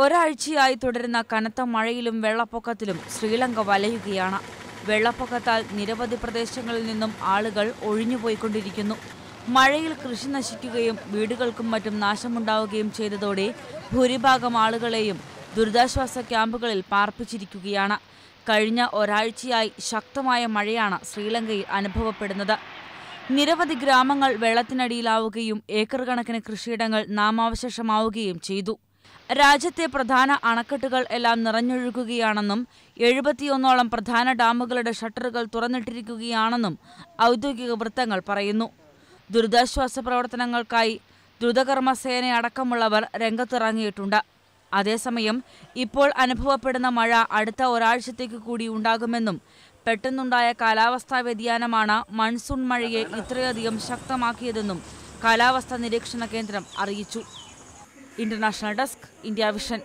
ഒരാഴ്ചയായി തുടരുന്ന കനത്ത മഴയിലും വെള്ളപ്പൊക്കത്തിലും ശ്രീലങ്ക വലയുകയാണ്. വെള്ളപ്പൊക്കത്താൽ നിരവധി പ്രദേശങ്ങളിൽ നിന്നും ആളുകൾ ഒഴിഞ്ഞുപോയിക്കൊണ്ടിരിക്കുന്നു. മഴയിൽ കൃഷി നശിക്കുകയും വീടുകൾക്കും മറ്റും നാശമുണ്ടാവുകയും ചെയ്തതോടെ ഭൂരിഭാഗം ആളുകളെയും ദുരിതാശ്വാസ ക്യാമ്പുകളിൽ പാർപ്പിച്ചിരിക്കുകയാണ്. കഴിഞ്ഞ ഒരാഴ്ചയായി ശക്തമായ മഴയാണ് ശ്രീലങ്കയിൽ അനുഭവപ്പെടുന്നത്. നിരവധി ഗ്രാമങ്ങൾ വെള്ളത്തിനടിയിലാവുകയും ഏക്കർ കണക്കിന് കൃഷിയിടങ്ങൾ നാമാവശേഷമാവുകയും ചെയ്തു. രാജ്യത്തെ പ്രധാന അണക്കെട്ടുകൾ എല്ലാം നിറഞ്ഞൊഴുകുകയാണെന്നും എഴുപത്തിയൊന്നോളം പ്രധാന ഡാമുകളുടെ ഷട്ടറുകൾ തുറന്നിട്ടിരിക്കുകയാണെന്നും ഔദ്യോഗിക വൃത്തങ്ങൾ പറയുന്നു. ദുരിതാശ്വാസ പ്രവർത്തനങ്ങൾക്കായി ദ്രുതകർമ്മ സേനയടക്കമുള്ളവർ രംഗത്തിറങ്ങിയിട്ടുണ്ട്. അതേസമയം ഇപ്പോൾ അനുഭവപ്പെടുന്ന മഴ അടുത്ത ഒരാഴ്ചത്തേക്ക് കൂടി ഉണ്ടാകുമെന്നും പെട്ടെന്നുണ്ടായ കാലാവസ്ഥാ വ്യതിയാനമാണ് മൺസൂൺ മഴയെ ഇത്രയധികം ശക്തമാക്കിയതെന്നും കാലാവസ്ഥാ നിരീക്ഷണ കേന്ദ്രം അറിയിച്ചു. International desk India vision